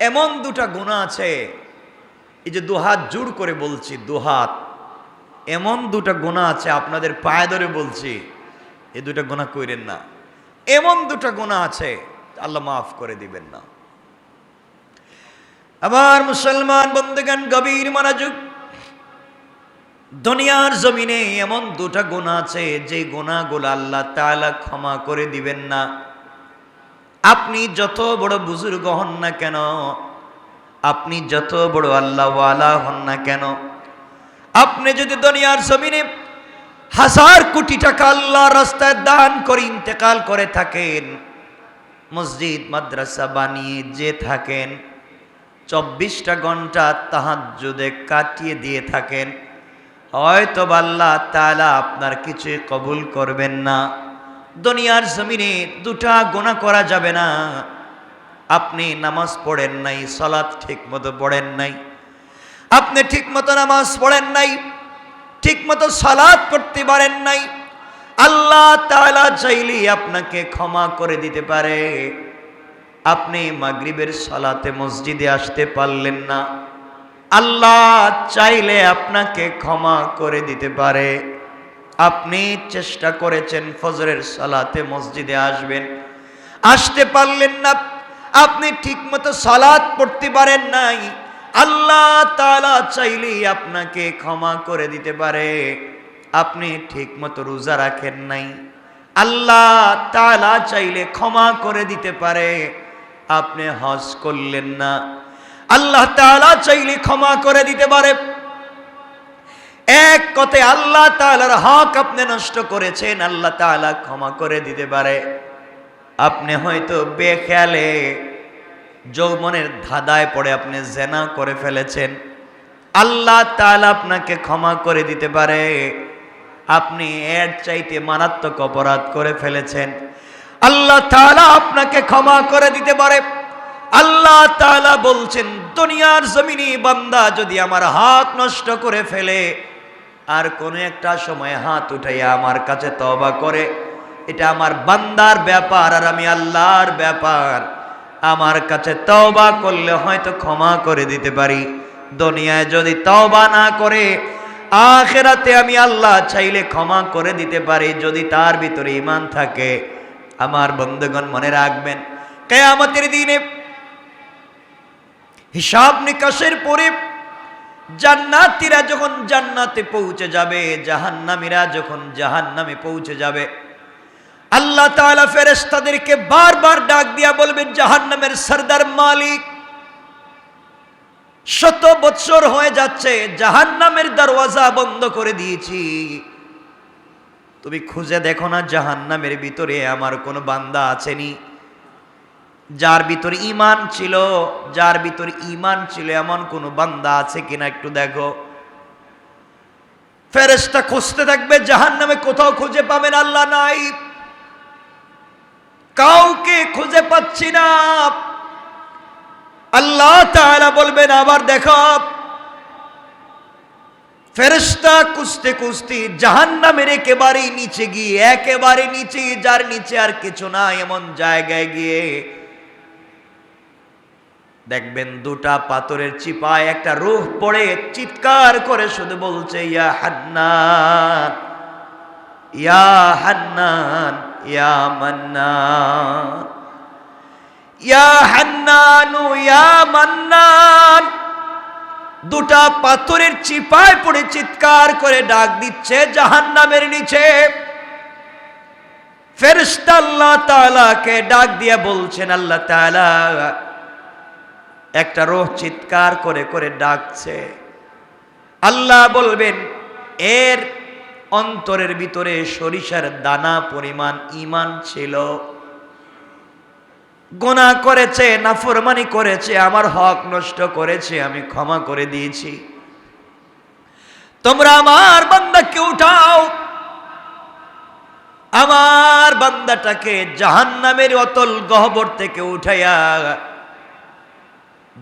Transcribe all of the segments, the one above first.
এমন দুটা গুণা আছে। এই যে দুহাত জোর করে বলছি, দুহাত। এমন দুটা গোনা আছে আপনাদের পায়ে ধরে বলছি এই দুটা গোনা কইরেন না। এমন দুটা গোনা আছে, আল্লাহ মাফ করে দিবেন না। আবার মুসলমান বন্ধুগান গভীর মনোযোগ। দুনিয়ার জমিনে এমন দুটা গোনা আছে, যে গুণাগুলো আল্লাহ তাআলা ক্ষমা করে দিবেন না। আপনি যত বড় বুজুর্গ হন না কেন, আপনি যত বড় আল্লাহওয়ালা হন না কেন, আপনি যদি দুনিয়ার জমিনে হাজার কোটি টাকা আল্লাহ রাস্তায় দান করে, ইন্তেকাল করে থাকেন, মসজিদ, মাদ্রাসা বানিয়ে যে থাকেন, চব্বিশটা ঘণ্টা তাহাজ্জুদে কাটিয়ে দিয়ে থাকেন হয়তো বা আল্লাহ তাআলা আপনার কিছুই কবুল করবেন না। দুনিয়ার জমিনে দুটা গোনা করা যাবে না। আপনি নামাজ পড়েন নাই সলাৎ ঠিক মতো পড়েন নাই। আপনি ঠিক মতো নামাজ পড়েন নাই ঠিক মতো সালাদ করতে পারেন নাই। আল্লাহ তালা চাইলেই আপনাকে ক্ষমা করে দিতে পারে। আপনি মাগরিবের সালাতে মসজিদে আসতে পারলেন না। আল্লাহ চাইলে আপনাকে ক্ষমা করে দিতে পারে। আপনি চেষ্টা করেছেন ফজরের সালাতে মসজিদে আসবেন। আসতে পারলেন না। আপনি ঠিকমতো সালাত পড়তে পারেন নাই। আল্লাহ তালা চাইলেই আপনাকে ক্ষমা করে দিতে পারে। আপনি ঠিকমতো রোজা রাখেন নাই। আল্লাহ তালা চাইলে ক্ষমা করে দিতে পারে। আপনি হজ করলেন না। আল্লাহ তালা চাইলে ক্ষমা করে দিতে পারে। এক কথায় আল্লাহ তাআলার হক আপনি নষ্ট করেছেন, আল্লাহ তাআলা ক্ষমা করে দিতে পারে। আপনি হয়তো বেখেয়ালে যৌবনের ধাঁধায় পড়ে আপনি জেনা করে ফেলেছেন। আল্লাহ তাআলা আপনাকে ক্ষমা করে দিতে পারে। আপনি এর চাইতে মারাত্মক অপরাধ করে ফেলেছেন। আল্লাহ তাআলা আপনাকে ক্ষমা করে দিতে পারে। আল্লাহ তাআলা বলছেন, দুনিয়ার জমিনে বান্দা যদি আমার হাত নষ্ট করে ফেলে আর কোনো একটা সময় হাত উঠাইয়া আমার কাছে তবা করে, এটা আমার বান্দার ব্যাপার আর আমি আল্লাহর ব্যাপার। আমার কাছে তওবা করলে হয়তো ক্ষমা করে দিতে পারি। দুনিয়ায় যদি তওবা না করে, আখেরাতে আমি আল্লাহ চাইলে ক্ষমা করে দিতে পারি যদি তার ভিতরে ইমান থাকে। আমার বন্ধুগণ মনে রাখবেন, কেয়ামতের দিনে হিসাব নিকাশের পরে জান্নাতীরা যখন জান্নাতে পৌঁছে যাবে, জাহান্নামীরা যখন জাহান্নামে পৌঁছে যাবে, আল্লাহ তাআলা ফেরেশতাদেরকে বারবার ডাক দিয়া বলবেন, জাহান্নামের সরদার মালিক, শত বৎসর হয়ে যাচ্ছে, জাহান্নামের দরওয়াজা বন্ধ করে দিয়েছি। তুমি খুঁজে দেখো না জাহান্নামের ভিতরে আমার কোনো বান্দা আছেনি? যার ভিতর ইমান ছিল, যার ভিতর ইমান ছিল, এমন কোনো বান্দা আছে কিনা একটু দেখো। ফেরেশতা খুঁজতে থাকবে, জাহান্নামে কোথাও খুঁজে পাবেন আল্লাহ নাই। কাউকে খুঁজে পাচ্ছি না। আল্লাহ তাআলা বলবেন, আবার দেখো। ফেরেশতা কুস্তে কুস্তি জাহান্নামের একেবারে নিচে গিয়ে, একেবারে নিচে, যার নিচে আর কিছু না এমন জায়গায় গিয়ে দেখবেন দুটা পাথরের চিপায় একটা রূহ পড়ে চিৎকার করে শুধু বলছে, ইয়া হান্নান ইয়া হান্নান, ইয়া মান্নান, ইয়া হান্নানু, ইয়া মান্নান। দুটা পাথরের চিপায় পড়ে চিৎকার করে ডাক দিচ্ছে জাহান্নামের নিচে। ফেরেশতা আল্লাহ তাআলাকে ডাক দিয়ে বলছেন, আল্লাহ তাআলা একটা রোহ চিৎকার করে করে ডাকছে। আল্লাহ বলবেন, এর অন্তরের ভিতরে সরিষার দানা পরিমাণ ইমান ছিল। গোনা করেছে, নাফরমানি করেছে, আমার হক নষ্ট করেছে, আমি ক্ষমা করে দিয়েছি। তোমরা আমার বান্দাকে উঠাও। আমার বান্দাটাকে জাহান্নামের অতল গহবর থেকে উঠাইয়া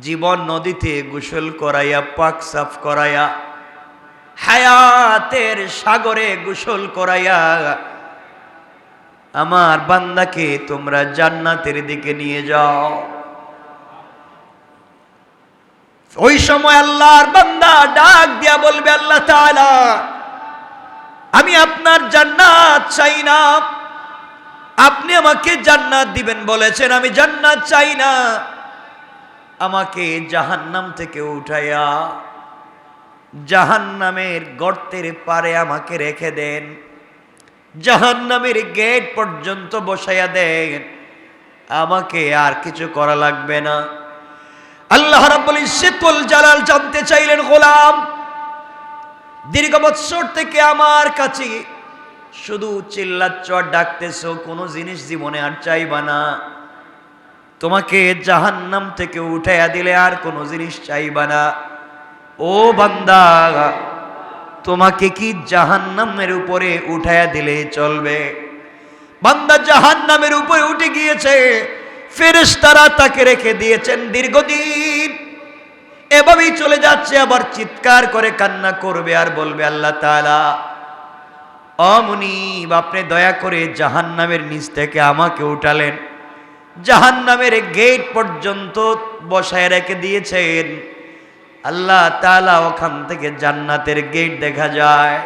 জীবন নদীতে গোসল করাইয়া, পাক সাফ করাইয়া, হায়াতের সাগরে গোসল করাইয়া, আমার বান্দাকে তোমরা জান্নাতের দিকে নিয়ে যাও। ওই সময় আল্লাহর বান্দা ডাক দিয়া বলবে, আল্লাহ তাআলা, আমি আপনার জান্নাত চাই না। আপনি আমাকে জান্নাত দিবেন বলেছেন, আমি জান্নাত চাই না। আমাকে জাহান্নাম থেকে উঠাইয়া জাহান্নামের গর্তের পারে আমাকে রেখে দেন। জাহান্নামের গেট পর্যন্ত বসাইয়া দেন। আমাকে আর কিছু করা লাগবে না। আল্লাহ রাব্বুল জালাল জানতে চাইলেন, গোলাম, দীর্ঘ বৎসর থেকে আমার কাছে শুধু চিল্লাচ্ছ আর ডাকতেছো, কোনো জিনিস জীবনে আর চাইবা না। তোমাকে জাহান্নাম থেকে উঠাইয়া দিলে আর কোনো জিনিস চাইবা না। ও বান্দা, তোমাকে কি জাহান্নামের উপরে উঠাইয়া দিলে চলবে? বান্দা জাহান্নামের উপরে উঠে গিয়েছে, ফেরেশতারা তাকে রেখে দিয়েছেন দীর্ঘদিন। এভাবেই চলে যাচ্ছে, আবার চিৎকার করে কান্না করবে আর বলবে আল্লাহ তাআলা অমনি আপনি দয়া করে জাহান্নামের নিচ থেকে আমাকে উঠালেন। জাহান্নামের গেট পর্যন্ত বসায় রেখে দিয়েছেন। আল্লাহ তাআলা ওখান থেকে জান্নাতের গেট দেখা যায়।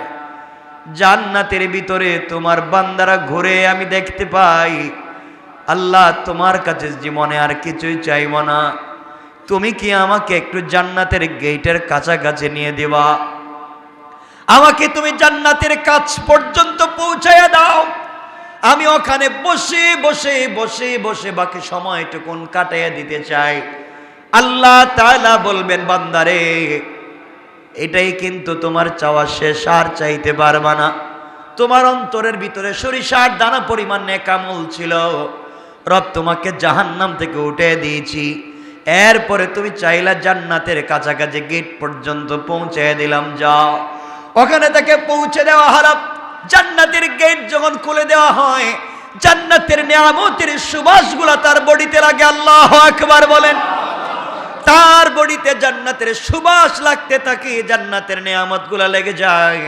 জান্নাতের ভিতরে তোমার বান্দারা ঘুরে আমি দেখতে পাই। আল্লাহ তোমার কাছে জীবনে আর কিছুই চাইব না। তুমি কি আমাকে একটু জান্নাতের গেটের কাছাকাছি নিয়ে দেবা? আমাকে তুমি জান্নাতের কাছ পর্যন্ত পৌঁছাইয়া দাও। আমি ওখানে বসে বসে বসে বসে বাকি সময়টুকুন কাটাইয়া দিতে চাই। আল্লাহ তালা বলবেন, বান্দারে, এটাই কিন্তু তোমার চাওয়া শেষ, আর চাইতে পারবা না। তোমার অন্তরের ভিতরে সরিষার দানা পরিমাণ নেকামল ছিল। রব তোমাকে জাহান্নাম থেকে উঠে দিয়েছি। এরপরে তুমি চাইলা জান্নাতের কাছাকাছি গেট পর্যন্ত পৌঁছে দিলাম, যাও। ওখানে তাকে পৌঁছে দেওয়া হলো জান্নাতের গেট যখন খুলে দেওয়া হয়, জান্নাতের নিয়ামতের সুবাসগুলা তার বডিতে লাগে, আল্লাহ আকবার বলেন। তার বডিতে জান্নাতের সুবাস লাগতে থাকে, জান্নাতের নিয়ামতগুলা লেগে যায়।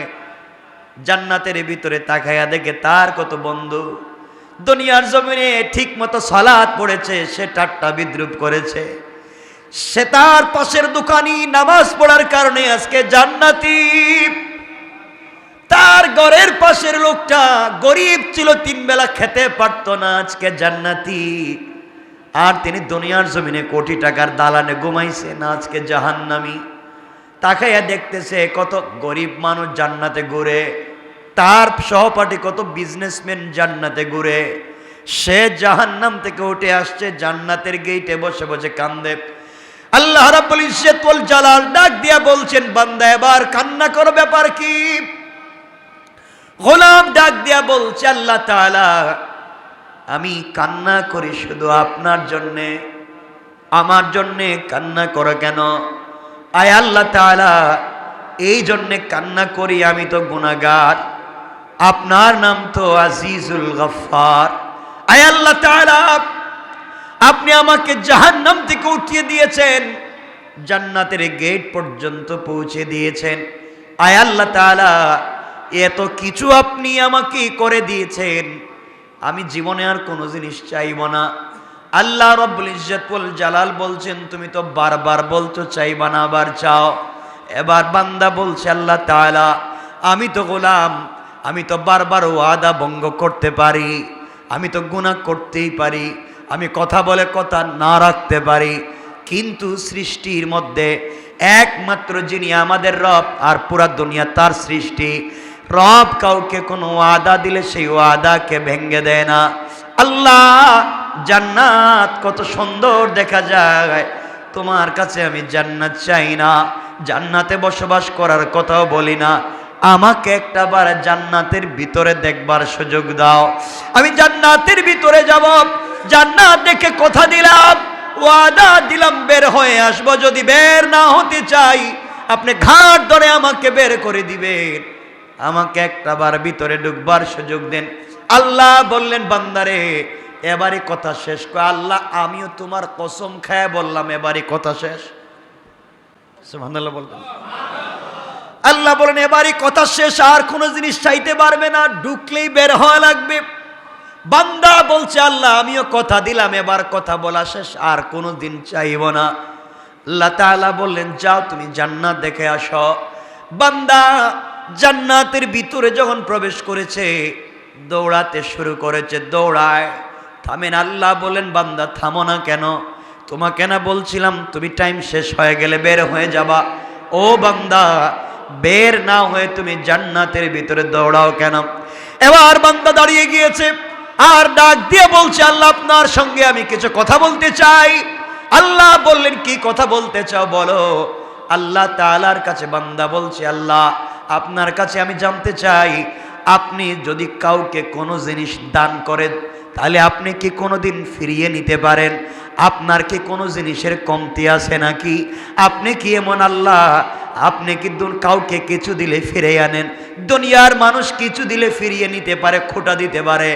জান্নাতের ভিতরে তাকাইয়া দেখে তার কত বন্ধু। দুনিয়ার জমিনে ঠিক মতো সালাদ পড়েছে, সে ঠাট্টা বিদ্রুপ করেছে। সে তার পাশের দোকানি নামাজ পড়ার কারণে আজকে জান্নাতি। তার ঘরের পাশের লোকটা গরিব ছিল, তিন বেলা খেতে পারতো না, আজকে জান্নাতি। আর তিনি দুনিয়ার জমিনে কোটি টাকার দালানে ঘুমাইছেন আজকে জাহান্নামি। তাকাইয়া দেখতেছে কত গরিব মানুষ জান্নাতে ঘুরে, তার সহপাঠী কত বিজনেসম্যান জান্নাতে ঘুরে। সে জাহান্নাম থেকে উঠে আসছে, জান্নাতের গেইটে বসে বসে কান্দে। আল্লাহ রাব্বুল ইজ্জতুল জালাল ডাক দিয়া বলছেন, বান্দা এবার কান্না করো, ব্যাপার কি? গোলাম ডাক দিয়া বলছে, আল্লাহ তাআলা, আমি কান্না করি শুধু আপনার জন্যে। আমার জন্যে কান্না করো কেন? আয় আল্লাহ তাআলা, এই জন্যে কান্না করি আমি তো গুনাহগার। আপনার নাম তো আজিজুল গফার আয় আল্লাহ তাআলা, আপনি আমাকে জাহান্নাম থেকে উঠিয়ে দিয়েছেন, জান্নাতের গেট পর্যন্ত পৌঁছে দিয়েছেন। আয় আল্লাহ তাআলা এত কিছু আপনি আমাকে করে দিয়েছেন। আমি জীবনে আর কোনো জিনিস চাইব না। আল্লাহ রব্বুল ইজ্জতুল জালাল বলছেন, তুমি তো বারবার বলতো চাইবা না, আবার চাও। এবার বান্দা বলছে, আল্লাহ তাআলা, আমি তো গোলাম, আমি তো বারবার ওয়াদা ভঙ্গ করতে পারি, আমি তো গুণা করতেই পারি, আমি কথা বলে কথা না রাখতে পারি। কিন্তু সৃষ্টির মধ্যে একমাত্র যিনি আমাদের রব, আর পুরা দুনিয়া তার সৃষ্টি। রব কাউকে কোনো ওয়াদা দিলে সেই ওয়াদাকে ভেঙ্গে দেয় না। আল্লাহ, জান্নাত কত সুন্দর দেখা যায়। তোমার কাছে আমি জান্নাত চাই না। জান্নাতে বসবাস করার কথাও বলি না। আমাকে একটা বার জান্নাতের ভিতরে দেখবার সুযোগ দাও। আমি জান্নাতের ভিতরে যাব। জান্নাত দেখে কথা দিলাম। ওয়াদা দিলাম, বের হয়ে আসব। যদি বের না হতে চাই, আপনি ঘাট ধরে আমাকে বের করে দিবেন। আমাকে একটা বার ভিতরে ঢুকবার সুযোগ দেন। আল্লাহ বললেন, বান্দারে এবারে কথা শেষ করে। আল্লাহ, আমিও তোমার কসম খায় বললাম এবারে কথা শেষ। বলবেন। আল্লাহ বলেন এবারে কথা শেষ, আর কোনো জিনিস চাইতে পারবে না, ঢুকলেই বের হওয়া লাগবে। বান্দা বলছে, আল্লাহ, আমিও কথা দিলাম, এবার কথা বলা শেষ, আর কোনো দিন চাইব না। আল্লাহ বললেন, যাও তুমি জান্নাত দেখে আসো। বান্দা জান্নাতের ভিতরে যখন প্রবেশ করেছে, দৌড়াতে শুরু করেছে, দৌড়ায়। থামেন, আল্লাহ বলেন, বান্দা, থামো না কেন? তোমাকে না বলছিলাম, তুমি টাইম শেষ হয়ে গেলে বের হয়ে যাবা। ও বান্দা, বের না হয়ে তুমি জান্নাতের ভিতরে দৌড়াও কেন? এবার বান্দা দাঁড়িয়ে গিয়েছে আর ডাক দিয়ে বলছে, আল্লাহ, আপনার সঙ্গে আমি কিছু কথা বলতে চাই। আল্লাহ বললেন, কি কথা বলতে চাও বলো? আল্লাহ তাআলার কাছে বান্দা বলছে, আল্লাহ আপনার কাছে আমি জানতে চাই, আপনি যদি কাউকে কোনো জিনিস দান করেন, তাহলে আপনি কি কোনো দিন ফিরিয়ে নিতে পারেন? আপনার কি কোনো জিনিসের কমতি আছে নাকি? আপনি কি এমন আল্লাহ? আপনি কি কাউকে কিছু দিলে ফিরে আনেন? দুনিয়ার মানুষ কিছু দিলে ফিরিয়ে নিতে পারে, খোটা দিতে পারে।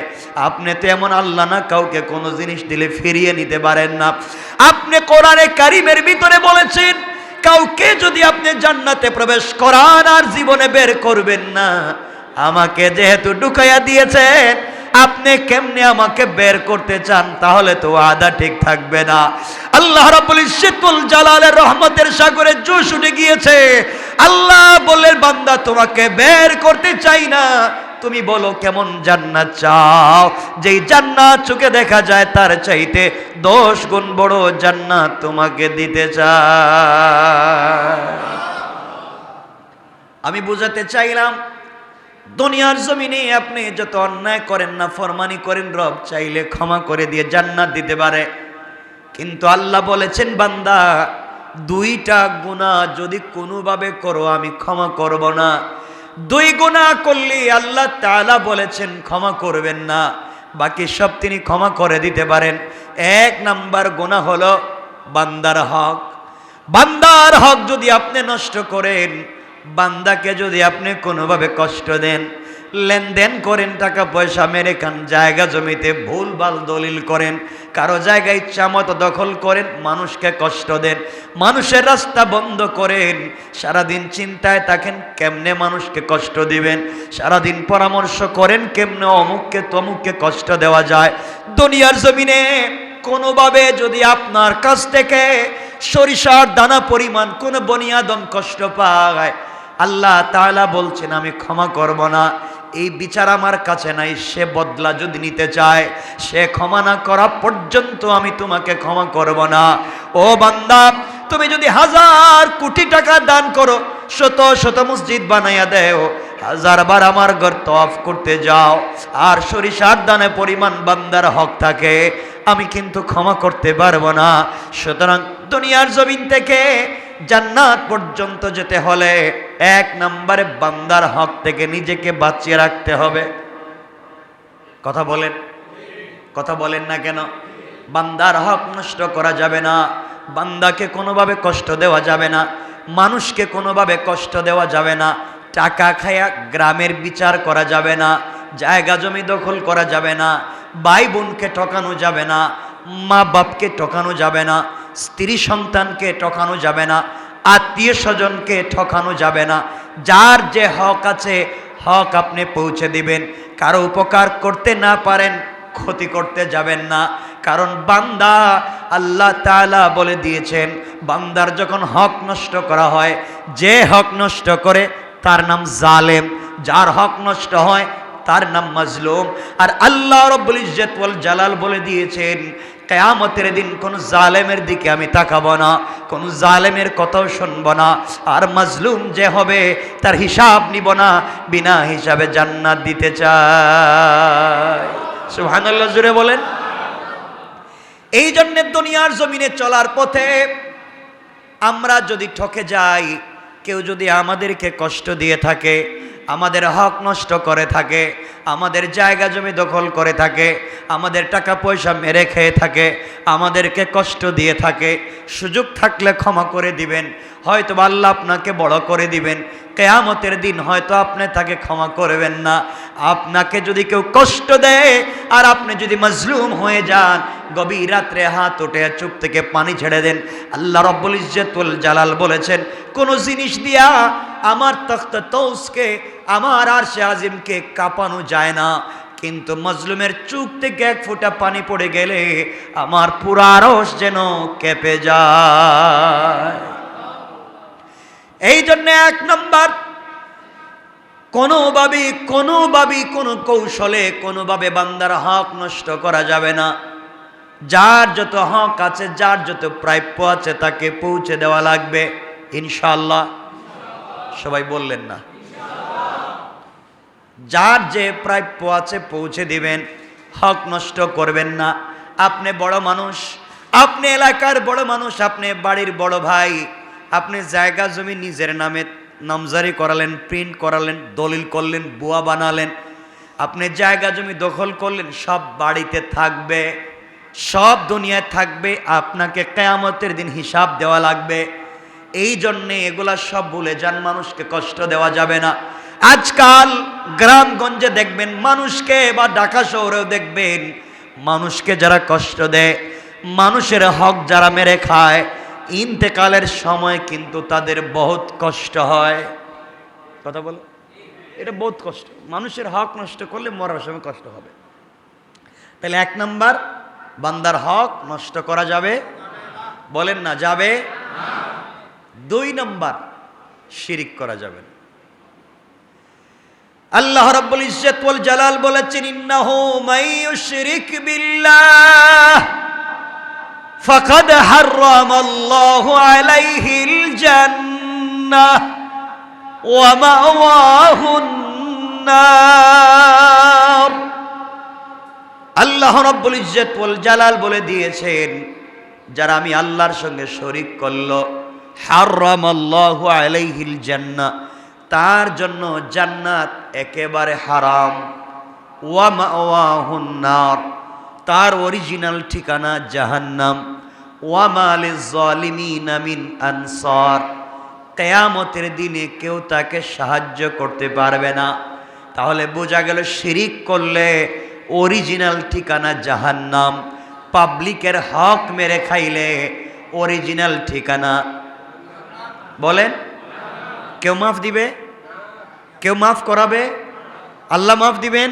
আপনি তো এমন আল্লাহ না, কাউকে কোনো জিনিস দিলে ফিরিয়ে নিতে পারেন না। আপনি কোরআনে কারিমের ভিতরে বলেছেন কাউকে যদি আপনি জান্নাতে প্রবেশ করান আর জীবনে বের করবেন না, আমাকে যেহেতু ঢুকাইয়া দিয়েছেন, আপনি কেমনে আমাকে বের করতে চান? তাহলে তো আদা ঠিক থাকবে না। আল্লাহ রাব্বুল ইজ্জতুল জালালের রহমতের সাগরে জোশ উঠে গিয়েছে। আল্লাহ বললেন বান্দা, তোমাকে বের করতে চাই না। তুমি বলো কেমন জান্নাত চাও? যেই জান্নাত চোখে দেখা যায়, তার চাইতে দশ গুণ বড় জান্নাত তোমাকে দিতে চায় আমি বুঝাতে চাইলাম, দুনিয়ার জমিনে আপনি যত অন্যায় করেন না, ফরমানি করেন, রব চাইলে ক্ষমা করে দিয়ে জান্নাত দিতে পারে। কিন্তু আল্লাহ বলেছেন, বান্দা, দুইটা গুণা যদি কোনোভাবে করো, আমি ক্ষমা করব না। দুই গুণা করলি আল্লাহ তালা বলেছেন, ক্ষমা করবেন না। বাকি সব তিনি ক্ষমা করে দিতে পারেন। এক নাম্বার গোনা হল বান্দার হক। বান্দার হক যদি আপনি নষ্ট করেন, বান্দাকে যদি আপনি কোনোভাবে কষ্ট দেন লেনদেন করেন, টাকা পয়সা মেরে খান, জায়গা জমিতে ভুল ভালো দলিল করেন, কারও জায়গায় ইচ্ছা মতো দখল করেন, মানুষকে কষ্ট দেন, মানুষের রাস্তা বন্ধ করেন। সারাদিন চিন্তায় থাকেন, কেমনে মানুষকে কষ্ট দিবেন? সারাদিন পরামর্শ করেন, কেমনে অমুককে তমুককে কষ্ট দেওয়া যায়? দুনিয়ার জমিনে কোনোভাবে যদি আপনার কাছ থেকে সরিষার দানা পরিমাণ কোন বনিয়াদম কষ্ট পায়, আল্লাহ তাআলা বলছেন, আমি ক্ষমা করব না। এই বিচার আমার কাছে নাই, সে বদলা যদি নিতে চায়, সে ক্ষমা না করা পর্যন্ত আমি তোমাকে ক্ষমা করব না। ও বান্দা, তুমি যদি হাজার কোটি টাকা দান করো, শত শত মসজিদ বানাইয়া দেও, হাজার বার আমার ঘর তফ করতে যাও, আর সরিষার দানে পরিমাণ বান্দার হক থাকে, আমি কিন্তু ক্ষমা করতে পারব না। সুতরাং দুনিয়ার জমিন থেকে জান্নাত পর্যন্ত যেতে হলে এক নম্বরে বান্দার হক থেকে নিজেকে বাঁচিয়ে রাখতে হবে। কথা বলেন। কথা বলেন না কেন? বান্দার হক নষ্ট করা যাবে না। বান্দাকে কোনোভাবে কষ্ট দেওয়া যাবে না। মানুষকে কোনোভাবে কষ্ট দেওয়া যাবে না। টাকা খায়া গ্রামের বিচার করা যাবে না। জায়গা জমি দখল করা যাবে না। ভাই বোনকে ঠকানো যাবে না। মা বাপকে ঠকানো যাবে না। স্ত্রী সন্তানকে ঠকানো যাবে না, আত্মীয় স্বজনকে ঠকানো যাবে না। যার যে হক আছে, হক আপনি পৌঁছে দিবেন। কারও উপকার করতে না পারেন, ক্ষতি করতে যাবেন না। কারণ বান্দা আল্লাহ তাআলা বলে দিয়েছেন, বান্দার যখন হক নষ্ট করা হয়, যে হক নষ্ট করে তার নাম জালেম। যার হক নষ্ট হয়, তার নাম মাজলুম। আর আল্লাহ রব্বুল ইজ্জত জালাল বলে দিয়েছেন কেয়ামতের দিন কোন জালেমের দিকে আমি তাকাবো না, কোন জালেমের কথাও শুনব না। আর মাজলুম যে হবে, তার হিসাব নিব না, বিনা হিসাবে জান্নাত দিতে চায় সুবহানাল্লাহ জুড়ে বলেন। এই জন্যে দুনিয়ার জমিনে চলার পথে আমরা যদি ঠকে যাই, কেউ যদি আমাদেরকে কষ্ট দিয়ে থাকে আমাদের হক নষ্ট করে থাকে, আমাদের জায়গা জমি দখল করে থাকে, আমাদের টাকা পয়সা মেরে খেয়ে থাকে, আমাদেরকে কষ্ট দিয়ে থাকে, সুযোগ থাকলে ক্ষমা করে দিবেন হয়তো আল্লাহ আপনাকে বড় করে দিবেন, কেয়ামতের দিন হয়তো আপনি তাকে ক্ষমা করবেন না। আপনাকে যদি কেউ কষ্ট দেয় আর আপনি যদি মজলুম হয়ে যান, গভীর রাত্রে হাত উঠে চুপ থেকে পানি ছেড়ে দেন। আল্লাহ রব্বুল ইজ্জতুল জালাল বলেছেন, কোন জিনিস দিয়া আমার তখ্ত তৌসকে, আমার আর সে আজিমকে কাঁপানো যায় না। কিন্তু মজলুমের চুপ থেকে এক ফোঁটা পানি পড়ে গেলে আমার পুরা রস যেন কেঁপে যায়। এই জন্য এক নম্বর, কোনোভাবে কোনোভাবে কোনো কৌশলে, কোনোভাবে বান্দার হক নষ্ট করা যাবে না। যার যত হক আছে, যার যত প্রাপ্য আছে, তাকে পৌঁছে দেওয়া লাগবে ইনশাল্লাহ সবাই বললেন না। যার যে প্রাপ্য আছে পৌঁছে দিবেন, হক নষ্ট করবেন না। আপনি বড় মানুষ, আপনি এলাকার বড় মানুষ, আপনি বাড়ির বড় ভাই, আপনি জায়গা জমি নিজের নামে নামজারি করালেন প্রিন্ট করালেন, দলিল করলেন, বুয়া বানালেন, আপনি জায়গা জমি দখল করলেন, সব বাড়িতে থাকবে, সব দুনিয়ায় থাকবে, আপনাকে কেয়ামতের দিন হিসাব দেওয়া লাগবে। এই জন্যে এগুলা সব ভুলে যান, মানুষকে কষ্ট দেওয়া যাবে না। আজকাল গ্রামগঞ্জে দেখবেন, মানুষকে বা ঢাকা শহরেও দেখবেন, মানুষকে যারা কষ্ট দেয়, মানুষের হক যারা মেরে খায়, ইন্তেকালের সময় কিন্তু তাদের বহুত কষ্ট হয়। কথা বলো? এটা বহুত কষ্ট। মানুষের হক নষ্ট করলে মরার সময় কষ্ট হবে। তাহলে এক নাম্বার, বান্দার হক নষ্ট করা যাবে। বলেন না, যাবে দুই নম্বর, শিরিক করা যাবে আল্লাহ রাব্বুল ইজ্জত ওয়াল জালাল বলেছেন, ইন্নাহু মাই ইউশরিক বিল্লাহ, ফাকাদ হারামাল্লাহু আলাইহিল জান্নাহ ওয়া মাওয়াহুন নার। আল্লাহ রাব্বুল ইজ্জত ওয়াল জালাল বলে দিয়েছেন, যারা আমি আল্লাহর সঙ্গে শরিক করল হারামাল্লাহু আলাইহিল জান্নাহ, তার জন্য জান্নাত একেবারে হারাম। ওয়া মাওয়াহুন নার, তার অরিজিনাল ঠিকানা জাহান্নাম। ওয়া মালিজ জালিমিনা মিন আনসার, কেয়ামতের দিনে কেউ তাকে সাহায্য করতে পারবে না। তাহলে বোঝা গেল শিরিক করলে অরিজিনাল ঠিকানা জাহান্নাম। পাবলিকের হক মেরে খাইলে অরিজিনাল ঠিকানা বলেন, কেউ মাফ দিবে, কেউ মাফ করাবে, আল্লাহ মাফ দিবেন,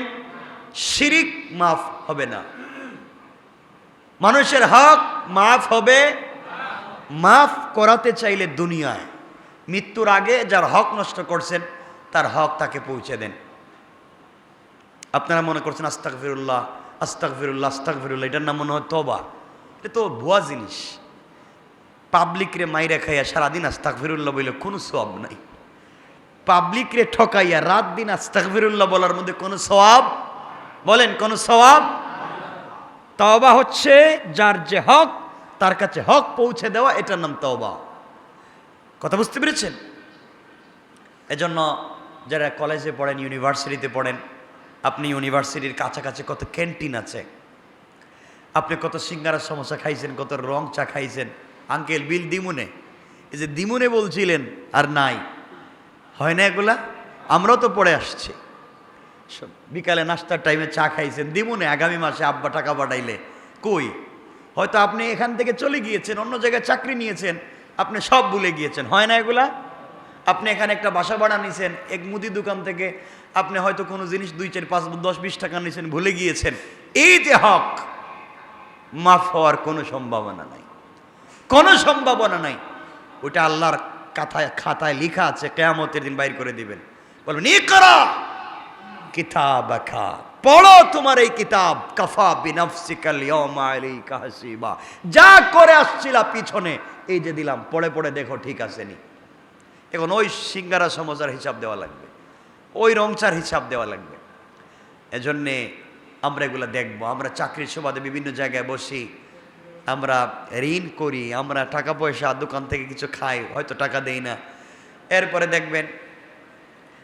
শিরিক মাফ হবে না। মানুষের হক মাফ হবে, মাফ করাতে চাইলে দুনিয়ায়। মৃত্যুর আগে যার হক নষ্ট করছেন, তার হক তাকে পৌঁছে দেন। আপনারা মনে করছেন আস্তাক ফিরুল্লাহ আস্তাক ফিরুল্লাহ আস্তাক ফিরুল্লাহ এটার নাম মনে হয় তবা এটা তো ভুয়া জিনিস। পাবলিকরে মাইরা খাইয়া সারাদিন আস্তাক ফিরুল্লাহ বললে কোনো সব নাই। পাবলিকরে ঠকাইয়া রাত দিন আস্তাক ফিরুল্লাহ বলার মধ্যে কোনো সওয়াব? বলেন, কোনো সওয়াব? তওবা হচ্ছে যার যে হক, তার কাছে হক পৌঁছে দেওয়া, এটার নাম তওবা। কথা বুঝতে পেরেছেন? এজন্য যারা কলেজে পড়েন, ইউনিভার্সিটিতে পড়েন, আপনি ইউনিভার্সিটির কাছাকাছি কত ক্যান্টিন আছে, আপনি কত সিঙ্গারার সমস্যা খাইছেন, কত রং চা খাইছেন আঙ্কেল, বিল দিমুনে। এই যে দিমুনে বলছিলেন, আর নাই। হয় না এগুলা? আমরাও তো পড়ে আসছি। বিকালে নাস্তার টাইমে চা খাইছেন। দিমুনে, আগামী মাসে আব্বা টাকা পাঠাইলে। কই? হয়তো আপনি এখান থেকে চলে গিয়েছেন, অন্য জায়গায় চাকরি নিয়েছেন, আপনি সব ভুলে গিয়েছেন। হয় না এগুলা? আপনি এখানে একটা বাসা ভাড়া নিয়েছেন এক মুদি দোকান থেকে আপনি হয়তো কোনো জিনিস দুই, চার, পাঁচ, দশ, বিশ টাকা নিয়েছেন ভুলে গিয়েছেন। এই যে হক, মাফ হওয়ার কোনো সম্ভাবনা নাই। কোনো সম্ভাবনা নাই। ওটা আল্লাহর কাথায় খাতায় লেখা আছে, কেয়ামতের দিন বাইর করে দিবেন। বলবেন ই করা! কিতাব খা পড়ো তোমার এই কিতাব। কাফা বিনফসিকাল যা করে আসছিলা পিছনে, এই যে দিলাম, পড়ে পড়ে দেখো, ঠিক আছে নি এখন ওই সিঙ্গারা সমস্যার হিসাব দেওয়া লাগবে। ওই রংচার হিসাব দেওয়া লাগবে। এজন্যে আমরা এগুলো দেখব। আমরা চাকরির সুবাদে বিভিন্ন জায়গায় বসি। আমরা ঋণ করি, আমরা টাকা পয়সা দোকান থেকে কিছু খাই, হয়তো টাকা দেই না। এরপরে দেখবেন,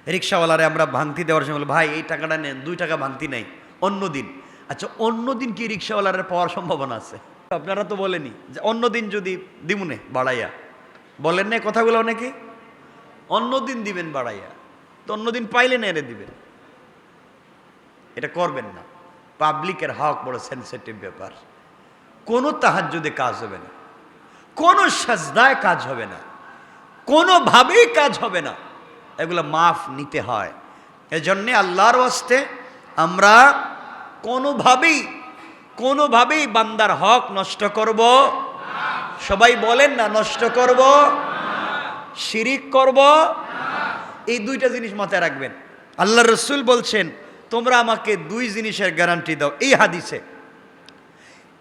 রিক্সাওয়ালারে আমরা ভাঙতি দেওয়ার সময় ভাই, এই টাকাটা নেন, দুই টাকা ভাঙতি নেই, অন্য দিন। আচ্ছা অন্য দিন কি রিক্সাওয়ালারে পাওয়ার সম্ভাবনা আছে? আপনারা তো বলেনি যে অন্য দিন যদি দিমুনে, বাড়াইয়া। বলেন না কথাগুলো অনেকে? অন্য দিন দিবেন বাড়াইয়া। তো অন্য দিন পাইলে না এনে দিবেন? এটা করবেন না। পাবলিকের হক বড় সেন্সিটিভ ব্যাপার। কোনো তাহাজ্জুদে কাজ হবে না। কোনো সাজদায় কাজ হবে না। কোনোভাবেই কাজ হবে না। এগুলো মাফ নিতে হয়। এজন্যে আল্লাহর ওয়াস্তে আমরা কোনোভাবেই কোনোভাবেই বান্দার হক নষ্ট করব। সবাই বলেন না, নষ্ট করব। শিরিক করব। এই দুইটা জিনিস মাথায় রাখবেন। আল্লাহ রসুল বলছেন, তোমরা আমাকে দুই জিনিসের গ্যারান্টি দাও। এই হাদিসে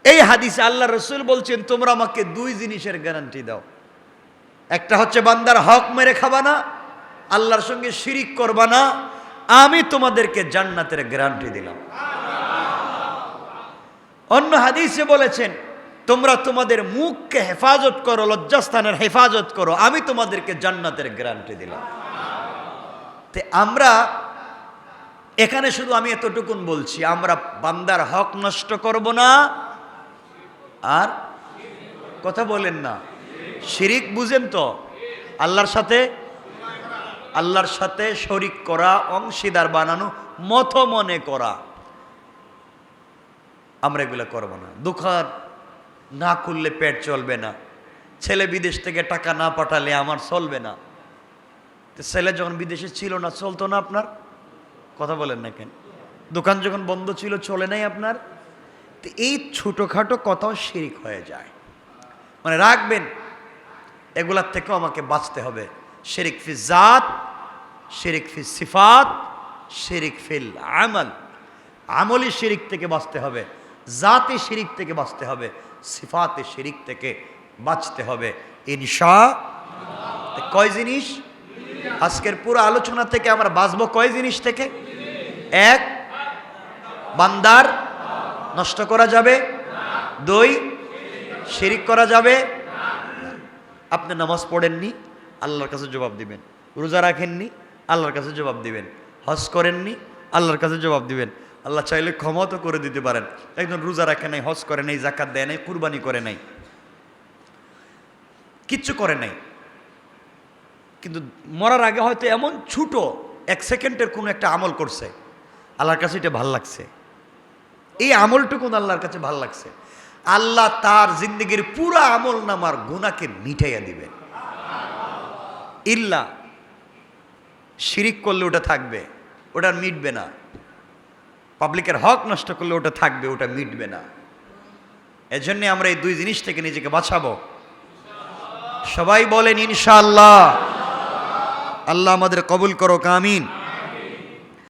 এই হাদিসে আল্লাহ রসুল বলছেন, তোমরা আমাকে দুই জিনিসের গ্যারান্টি দাও। একটা হচ্ছে বান্দার হক মেরে খাবা না, আল্লাহর সঙ্গে শিরিক করবা না, আমি তোমাদেরকে জান্নাতের গ্যারান্টি দিলাম। অন্য হাদিসে বলেছেন, তোমরা তোমাদের মুখকে হেফাজত করো, লজ্জাস্থানের হেফাজত করো, আমি তোমাদেরকে জান্নাতের গ্যারান্টি দিলাম। তে আমরা এখানে শুধু আমি এতটুকুন বলছি, আমরা বান্দার হক নষ্ট করব না আর কথা বলেন না। শিরিক বুঝেন তো? আল্লাহর সাথে আল্লাহর সাথে শরিক করা, অংশীদার বানানো, মত মনে করা। আমরা এগুলো করব না। দোকান না খুললে পেট চলবে না। ছেলে বিদেশ থেকে টাকা না পাঠালে আমার চলবে না। তো ছেলে যখন বিদেশে ছিল না, চলতো না আপনার? কথা বলেন না কেন? দোকান যখন বন্ধ ছিল, চলে নাই আপনার? তো এই ছোটোখাটো কথাও শিরিক হয়ে যায়। মানে রাখবেন, এগুলার থেকেও আমাকে বাঁচতে হবে। শেরিক ফি জাত, শিরিক ফি সিফাত, শেরিক ফিল আমল। আমলি শিরিক থেকে বাঁচতে হবে, জাতি শিরিক থেকে বাঁচতে হবে, সিফাতে শিরিক থেকে বাঁচতে হবে। ইনশা কয় জিনিস? আজকের পুরো আলোচনা থেকে আমরা বাঁচবো কয় জিনিস থেকে? এক, বান্দার নষ্ট করা যাবে? দুই? শিরিক করা যাবে? আপনি নামাজ পড়েননি, আল্লাহর কাছে জবাব দিবেন। রোজা রাখেননি, আল্লাহর কাছে জবাব দিবেন। হজ করেননি, আল্লাহর কাছে জবাব দিবেন। আল্লাহ চাইলে ক্ষমা তো করে দিতে পারেন। একজন রোজা রাখে নাই, হজ করে নাই জাকাত দেয় নাই, কুরবানি করে নাই। কিচ্ছু করে নাই। কিন্তু মরার আগে হয়তো এমন ছোট এক সেকেন্ডের কোনো একটা আমল করছে। আল্লাহর কাছে এটা ভালো লাগছে। এই আমলটুকুন আল্লাহর কাছে ভালো লাগছে। আল্লাহ তার জিন্দগির পুরো আমল নামার গুণাকে মিটাইয়া দিবেন। ইল্লা শিরিক করলে ওটা থাকবে, ওটা মিটবে না। পাবলিকের হক নষ্ট করলে ওটা থাকবে, ওটা মিটবে না। এজন্য আমরা এই দুই জিনিস থেকে নিজেকে বাঁচাবো। সবাই বলেন, ইনশাআল্লাহ। আল্লাহ আমাদের কবুল করো কামিন